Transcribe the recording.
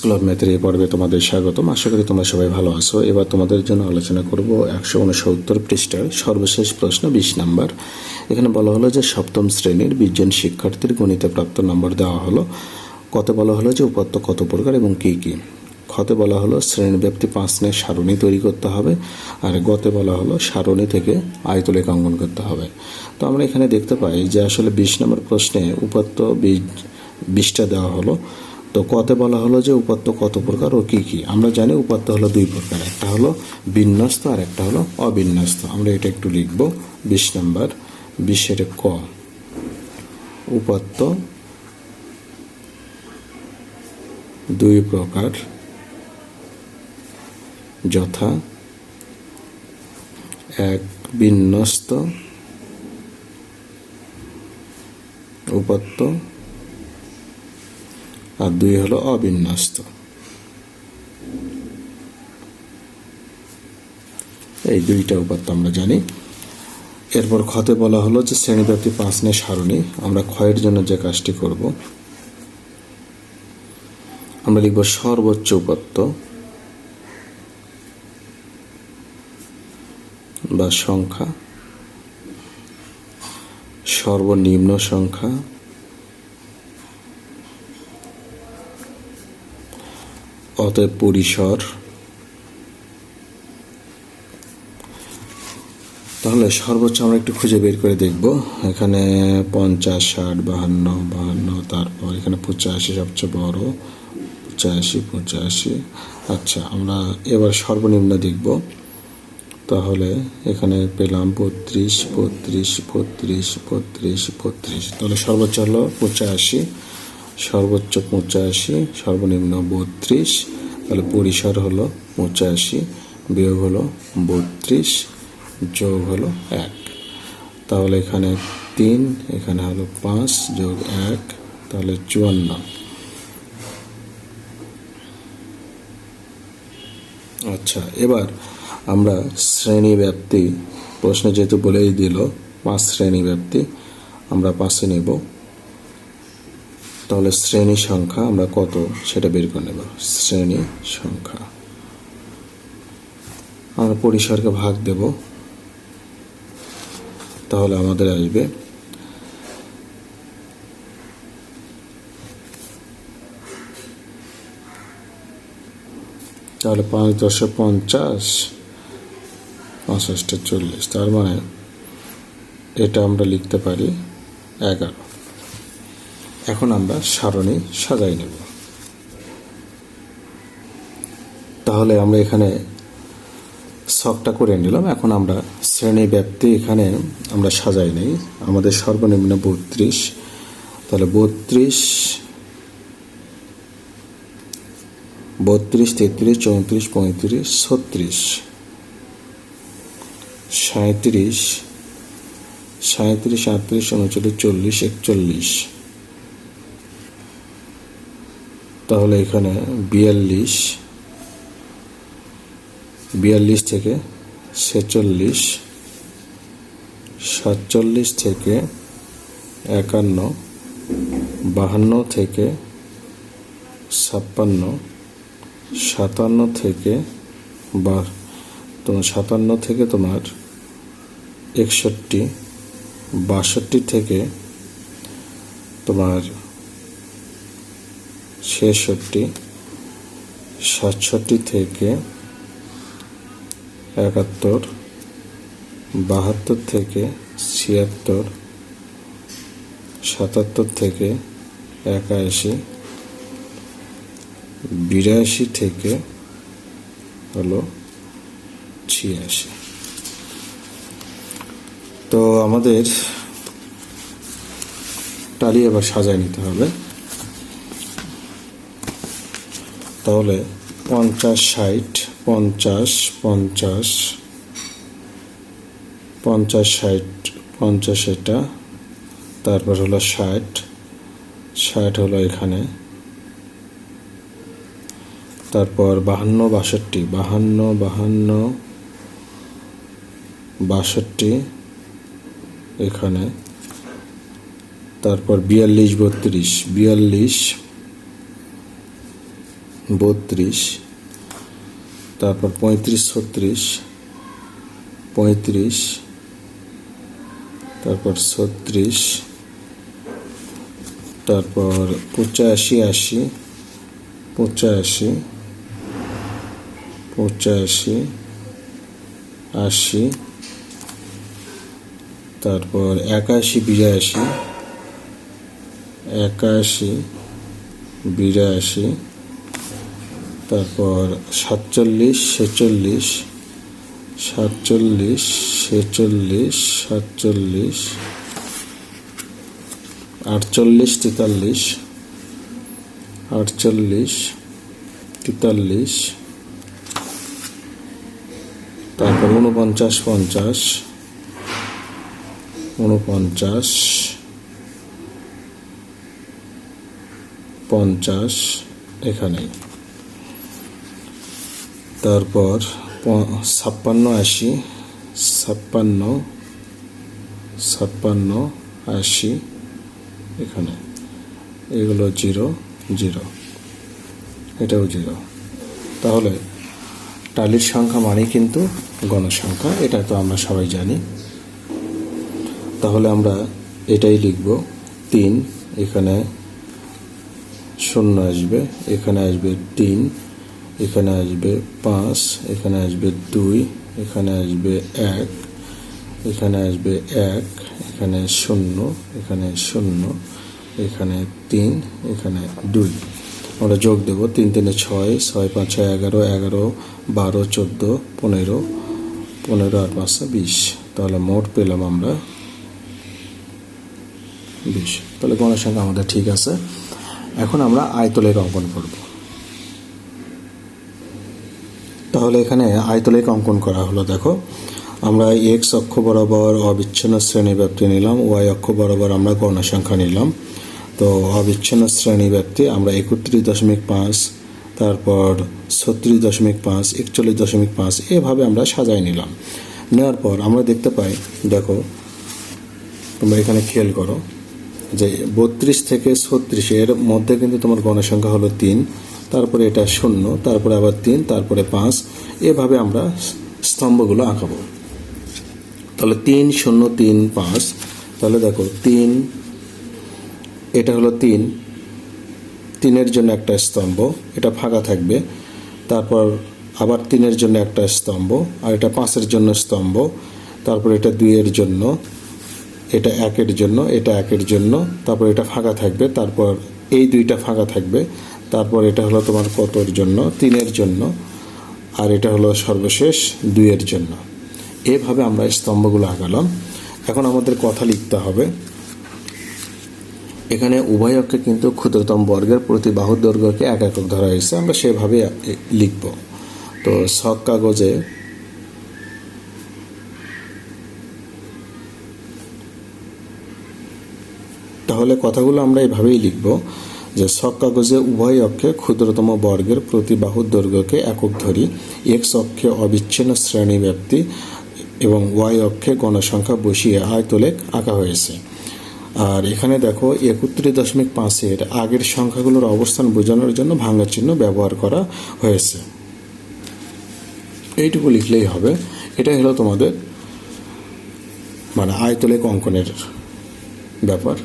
School of ম্যাথের পর্বে তোমাদের স্বাগতম। আশা করি তোমরা সবাই ভালো আছো। এবার তোমাদের জন্য আলোচনা করব একশো উনসত্তর পৃষ্ঠার সর্বশেষ প্রশ্ন, বিশ নাম্বার। এখানে বলা হলো যে সপ্তম শ্রেণির বিশজন শিক্ষার্থীর গণিতে প্রাপ্ত নম্বর দেওয়া হলো। কত বলা হলো যে উপাত্ত কত প্রকার এবং কী কী? খতে বলা হলো শ্রেণীব্যাপ্তি পাঁচ নিয়ে সারণী তৈরি করতে হবে। আর গতে বলা হলো সারণী থেকে আয়তলেখ অঙ্কন করতে হবে। তো আমরা এখানে দেখতে পাই যে আসলে বিশ নম্বর প্রশ্নে উপাত্ত বিশ বিশটা দেওয়া হলো। তো কতে বলা হলো যে উপাত্ত কত প্রকার ও কী কী? আমরা জানি উপাত্ত হলো দুই প্রকার। একটা হলো বিন্যস্ত আর একটা হলো অবিন্যস্ত। আমরা এটা একটু লিখব। বিশ নম্বর। বিশের ক। উপাত্ত দুই প্রকার। যথা এক বিন্যস্ত। উপাত্ত আর দুই হলো অবিন্যস্ত। এই দুইটা উপাত্ত আমরা জানি। এরপর ক্ষতে বলা হলো যে শ্রেণীব্যাপ্তি পাঁচ নিয়ে সারণী। আমরা ক্ষয়ের জন্য যে কাজটি করব, আমরা লিখব সর্বোচ্চ উপাত্ত বা সংখ্যা, সর্বনিম্ন সংখ্যা অতএব পরিসর। তাহলে সর্বোচ্চ আমরা একটু খুঁজে বের করে দেখব। এখানে পঞ্চাশ, ষাট, বাহান্ন বাহান্ন, তারপর এখানে পঁচাশি সবচেয়ে বড়। পঁচাশি পঁচাশি। আচ্ছা আমরা এবার সর্বনিম্ন দেখব। তাহলে এখানে পেলাম বত্রিশ বত্রিশ বত্রিশ বত্রিশ বত্রিশ। তাহলে সর্বোচ্চ হলো পঁচাশি। সর্বোচ্চ পঁচাশি, সর্বনিম্ন বত্রিশ, তাহলে পরিসর হলো পঁচাশি, বিয়োগ হলো বত্রিশ, যোগ হলো এক। তাহলে এখানে তিন, এখানে হলো পাঁচ, যোগ এক, তাহলে চুয়ান্ন। আচ্ছা এবার আমরা শ্রেণি ব্যাপ্তি, প্রশ্ন যেহেতু বলেই দিল, পাঁচ শ্রেণি ব্যাপ্তি, আমরা পাঁচে নেব। তাহলে শ্রেণি সংখ্যা আমরা কত? সেটা বের করে নেব। শ্রেণি সংখ্যা। আমরা পরিসরকে ভাগ দেব। তাহলে আমাদের আসবে তাহলে পাঁচ দশে পঞ্চাশ পঞ্চাশটা চল্লিশ। তার মানে এটা আমরা লিখতে পারি এগারো। এখন আমরা সারণী সাজাই নেব। তাহলে আমরা এখানে শখটা করে নিলাম। এখন আমরা শ্রেণি ব্যাপ্তি এখানে আমরা সাজাই নেই। আমাদের সর্বনিম্ন বত্রিশ। তাহলে বত্রিশ বত্রিশ, তেত্রিশ, চৌত্রিশ, পঁয়ত্রিশ, ছত্রিশ সাঁত্রিশ সাঁত্রিশ আটত্রিশ, উনচল্লিশ, চল্লিশ, একচল্লিশ। তাহলে এখানে বিয়াল্লিশ বিয়াল্লিশ থেকে ছেচল্লিশ, সাতচল্লিশ থেকে একান্ন, বাহান্ন থেকে ছাপ্পান্ন, সাতান্ন থেকে বা, তোমার সাতান্ন থেকে তোমার একষট্টি, বাষট্টি থেকে তোমার ছেষট্টি, সাতষট্টি থেকে একাত্তর, বাহাত্তর থেকে ছিয়াত্তর, সাতাত্তর থেকে একাশি, বিরাশি থেকে হলো ছিয়াশি। তো আমাদের টালি এবার সাজায় নিতে হবে। তাহলে পঞ্চাশ ষাট, পঞ্চাশ পঞ্চাশ পঞ্চাশ ষাট, পঞ্চাশ এটা, তারপর হলো ষাট ষাট হলো এখানে, তারপর বাহান্ন, বাষট্টি, বাহান্ন বাহান্ন, বাষট্টি, এখানে, তারপর বিয়াল্লিশ, বত্রিশ, বিয়াল্লিশ বত্রিশ, তারপর পঁয়ত্রিশ, ছত্রিশ, পঁয়ত্রিশ, তারপর ছত্রিশ, তারপর পঁচাশি, আশি, পঁচাশি পঁচাশি, আশি, তারপর একাশি, বিরাশি একাশি, বিরাশি তারপর সাতচল্লিশ, ছেচল্লিশ সাতচল্লিশ ছেচল্লিশ, সাতচল্লিশ, আটচল্লিশ, তেতাল্লিশ আটচল্লিশ, তেতাল্লিশ, তারপর উনপঞ্চাশ পঞ্চাশ উনপঞ্চাশ পঞ্চাশ, এখানেই। তারপর ছাপ্পান্ন আশি, ছাপ্পান্ন ছাপ্পান্ন আশি, এখানে। এগুলো জিরো জিরো। এটাও জিরো। তাহলে টালির সংখ্যা মানেই কিন্তু গণসংখ্যা, এটা তো আমরা সবাই জানি। তাহলে আমরা এটাই লিখব। তিন, এখানে শূন্য আসবে, এখানে আসবে তিন এখানে আসবে পাঁচ, এখানে আসবে দুই, এখানে আসবে এক, এখানে আসবে এক, এখানে শূন্য এখানে শূন্য, এখানে তিন, এখানে দুই। আমরা যোগ দেব তিন, তিনে ছয় ছয়, পাঁচ, ছয়, এগারো এগারো, বারো, চোদ্দ, পনেরো পনেরো আর পাঁচশো বিশ। তাহলে মোট পেলাম আমরা বিশ। তাহলে গণসংখ্যা আমাদের ঠিক আছে। এখন আমরা আয়তলের অঙ্কন করব। তাহলে এখানে আয়তলেখ অঙ্কন করা হলো, দেখো। আমরা এক্স অক্ষ বরাবর অবিচ্ছিন্ন শ্রেণি ব্যাপ্তি নিলাম ওয়াই অক্ষ বরাবর আমরা গণসংখ্যা নিলাম। তো অবিচ্ছিন্ন শ্রেণি ব্যাপ্তি, আমরা একত্রিশ দশমিক পাঁচ, তারপর ছত্রিশ দশমিক পাঁচ, একচল্লিশ দশমিক পাঁচ, এভাবে আমরা সাজাই নিলাম। নেওয়ার পর আমরা দেখতে পাই, দেখো, তোমরা এখানে খেয়াল করো যে বত্রিশ থেকে ছত্রিশ এর মধ্যে কিন্তু তোমার গণসংখ্যা হলো তিন তারপরে এটা শূন্য, তারপরে আবার তিন, তারপরে পাঁচ। এভাবে আমরা স্তম্ভগুলো আঁকাবো। তাহলে তিন, শূন্য, তিন, পাঁচ। তাহলে দেখো, তিন, এটা হলো তিন। তিনের জন্য একটা স্তম্ভ, এটা ফাঁকা থাকবে। তারপর আবার তিনের জন্য একটা স্তম্ভ, আর এটা পাঁচের জন্য স্তম্ভ। তারপর এটা দুইয়ের জন্য, এটা একের জন্য, এটা একের জন্য। তারপর এটা ফাঁকা থাকবে, তারপর এই দুইটা ফাঁকা থাকবে। তারপর এটা হলো তোমার কতর জন্য? তিনের জন্য। আর এটা হলো সর্বশেষ দুইয়ের জন্য। এভাবে আমরা স্তম্ভগুলো আঁকালাম এখন আমাদের কথা লিখতে হবে। এখানে উভয় অক্ষে কিন্তু ক্ষুদ্রতম বর্গের প্রতি বাহুর দৈর্ঘ্যকে এক একক ধরা হয়েছে। আমরা সেভাবে লিখব। তো সব কাগজে তাহলে কথাগুলো আমরা এভাবেই লিখব। যে সব কাগজে উভয় অক্ষে ক্ষুদ্রতম বর্গের প্রতি বাহুর দৈর্ঘ্যকে একক ধরি এক্স অক্ষে অবিচ্ছিন্ন শ্রেণি ব্যাপ্তি এবং ওয়াই অক্ষে গণসংখ্যা বসিয়ে আয়তলেখ আঁকা হয়েছে। আর এখানে দেখো একত্রিশ দশমিক পাঁচের আগের সংখ্যাগুলোর অবস্থান বোঝানোর জন্য ভাঙা চিহ্ন ব্যবহার করা হয়েছে। এইটুকু লিখলেই হবে। এটাই হলো তোমাদের মানে আয়তলেখ অঙ্কনের ব্যাপার।